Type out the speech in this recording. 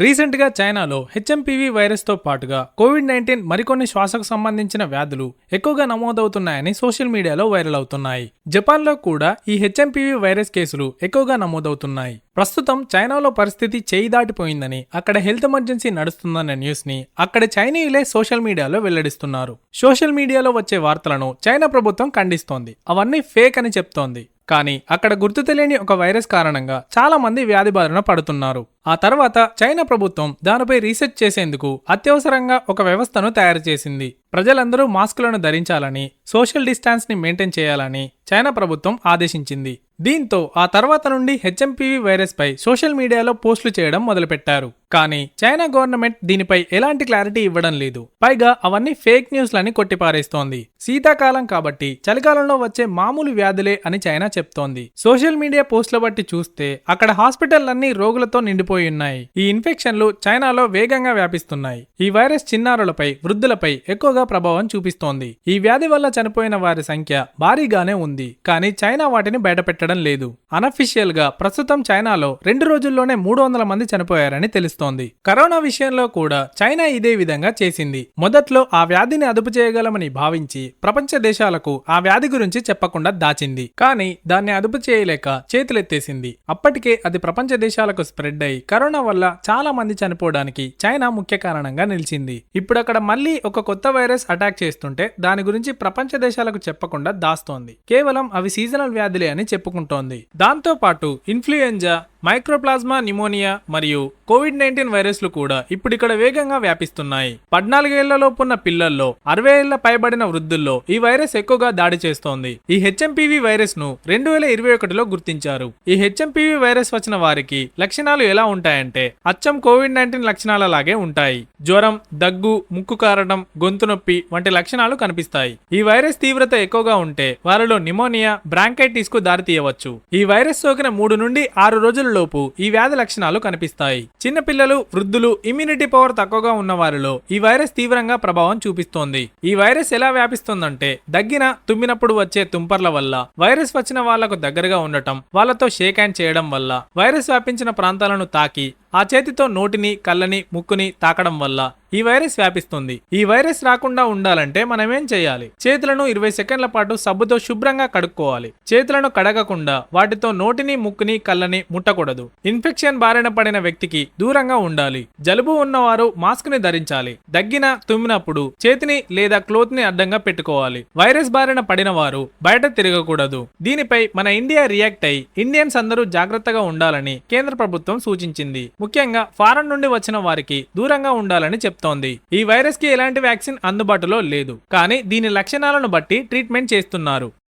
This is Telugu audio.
రీసెంట్గా చైనాలో హెచ్ఎంపీవీ వైరస్తో పాటుగా కోవిడ్ నైన్టీన్ మరికొన్ని శ్వాసకు సంబంధించిన వ్యాధులు ఎక్కువగా నమోదవుతున్నాయని సోషల్ మీడియాలో వైరల్ అవుతున్నాయి. జపాన్లో కూడా ఈ హెచ్ఎంపీవీ వైరస్ కేసులు ఎక్కువగా నమోదవుతున్నాయి. ప్రస్తుతం చైనాలో పరిస్థితి చేయి దాటిపోయిందని అక్కడ హెల్త్ ఎమర్జెన్సీ నడుస్తుందన్న న్యూస్ని అక్కడ చైనీయులే సోషల్ మీడియాలో వెల్లడిస్తున్నారు. సోషల్ మీడియాలో వచ్చే వార్తలను చైనా ప్రభుత్వం ఖండిస్తోంది. అవన్నీ ఫేక్ అని చెప్తోంది. కానీ అక్కడ గుర్తు తెలియని ఒక వైరస్ కారణంగా చాలా మంది వ్యాధి బారిన పడుతున్నారు. ఆ తర్వాత చైనా ప్రభుత్వం దానిపై రీసెర్చ్ చేసేందుకు అత్యవసరంగా ఒక వ్యవస్థను తయారు చేసింది. ప్రజలందరూ మాస్కులను ధరించాలని సోషల్ డిస్టాన్స్ని మెయింటైన్ చేయాలని చైనా ప్రభుత్వం ఆదేశించింది. దీంతో ఆ తర్వాత నుండి హెచ్ఎంపీవీ వైరస్ పై సోషల్ మీడియాలో పోస్టులు చేయడం మొదలుపెట్టారు. కానీ చైనా గవర్నమెంట్ దీనిపై ఎలాంటి క్లారిటీ ఇవ్వడం లేదు. పైగా అవన్నీ ఫేక్ న్యూస్లని కొట్టిపారేస్తోంది. శీతాకాలం కాబట్టి చలికాలంలో వచ్చే మామూలు వ్యాధులే అని చైనా చెప్తోంది. సోషల్ మీడియా పోస్టుల బట్టి చూస్తే అక్కడ హాస్పిటల్లన్నీ రోగులతో నిండిపోయి ఉన్నాయి. ఈ ఇన్ఫెక్షన్లు చైనాలో వేగంగా వ్యాపిస్తున్నాయి. ఈ వైరస్ చిన్నారులపై వృద్ధులపై ఎక్కువగా ప్రభావం చూపిస్తోంది. ఈ వ్యాధి వల్ల చనిపోయిన వారి సంఖ్య భారీగానే ఉంది. కానీ చైనా వాటిని బయటపెట్టడం లేదు. అనఫిషియల్గా ప్రస్తుతం చైనాలో రెండు రోజుల్లోనే మూడు వందల మంది చనిపోయారని తెలుస్తుంది. కరోనా విషయంలో కూడా చైనా ఇదే విధంగా చేసింది. మొదట్లో ఆ వ్యాధిని అదుపు చేయగలమని భావించి ప్రపంచ దేశాలకు ఆ వ్యాధి గురించి చెప్పకుండా దాచింది. కానీ దాన్ని అదుపు చేయలేక చేతులెత్తేసింది. అప్పటికే అది ప్రపంచ దేశాలకు స్ప్రెడ్ అయి కరోనా వల్ల చాలా మంది చనిపోవడానికి చైనా ముఖ్య కారణంగా నిలిచింది. ఇప్పుడు అక్కడ మళ్ళీ ఒక కొత్త వైరస్ అటాక్ చేస్తుంటే దాని గురించి ప్రపంచ దేశాలకు చెప్పకుండా దాస్తోంది. కేవలం అవి సీజనల్ వ్యాధులే అని చెప్పుకుంటోంది. దాంతో పాటు ఇన్ఫ్లుయెంజా మైక్రోప్లాజ్మా నిమోనియా మరియు కోవిడ్ నైన్టీన్ వైరస్లు కూడా ఇప్పుడిక్కడ వేగంగా వ్యాపిస్తున్నాయి. పద్నాలుగేళ్ళలోపున్న పిల్లల్లో అరవై ఏళ్ళ పైబడిన వృద్ధుల్లో ఈ వైరస్ ఎక్కువగా దాడి చేస్తోంది. ఈ హెచ్ఎంపీవీ వైరస్ను రెండు వేల ఇరవై ఒకటిలో గుర్తించారు. ఈ హెచ్ఎంపీవీ వైరస్ వచ్చిన వారికి లక్షణాలు ఎలా ఉంటాయంటే అచ్చం కోవిడ్ నైన్టీన్ లక్షణాల లాగే ఉంటాయి. జ్వరం దగ్గు ముక్కు కారడం గొంతు నొప్పి వంటి లక్షణాలు కనిపిస్తాయి. ఈ వైరస్ తీవ్రత ఎక్కువగా ఉంటే వారిలో నిమోనియా బ్రాంకైటిస్కు దారి తీయవచ్చు ఈ వైరస్ సోకిన మూడు నుండి ఆరు రోజుల లోపు ఈ వ్యాధి లక్షణాలు కనిపిస్తాయి. చిన్నపిల్లలు వృద్ధులు ఇమ్యూనిటీ పవర్ తక్కువగా ఉన్న వారిలో ఈ వైరస్ తీవ్రంగా ప్రభావం చూపిస్తోంది. ఈ వైరస్ ఎలా వ్యాపిస్తుందంటే దగ్గిన తుమ్మినప్పుడు వచ్చే తుంపర్ల వల్ల వైరస్ వచ్చిన వాళ్ళకు దగ్గరగా ఉండటం వాళ్ళతో షేక్ హ్యాండ్ చేయడం వల్ల వైరస్ వ్యాపించిన ప్రాంతాలను తాకి ఆ చేతితో నోటిని కళ్ళని ముక్కుని తాకడం వల్ల ఈ వైరస్ వ్యాపిస్తుంది. ఈ వైరస్ రాకుండా ఉండాలంటే మనమేం చేయాలి? చేతులను ఇరవై సెకండ్ల పాటు సబ్బుతో శుభ్రంగా కడుక్కోవాలి. చేతులను కడగకుండా వాటితో నోటిని ముక్కుని కళ్ళని ముట్టకూడదు. ఇన్ఫెక్షన్ బారిన పడిన వ్యక్తికి దూరంగా ఉండాలి. జలుబు ఉన్నవారు మాస్క్ని ధరించాలి. దగ్గిన తుమ్మినప్పుడు చేతిని లేదా క్లోత్ని అడ్డంగా పెట్టుకోవాలి. వైరస్ బారిన పడిన వారు బయట తిరగకూడదు. దీనిపై మన ఇండియా రియాక్ట్ అయి ఇండియన్స్ అందరూ జాగ్రత్తగా ఉండాలని కేంద్ర ప్రభుత్వం సూచించింది. ముఖ్యంగా ఫారెన్ నుండి వచ్చిన వారికి దూరంగా ఉండాలని చెప్తోంది. ఈ వైరస్కి ఎలాంటి వ్యాక్సిన్ అందుబాటులో లేదు. కానీ దీని లక్షణాలను బట్టి ట్రీట్మెంట్ చేస్తున్నారు.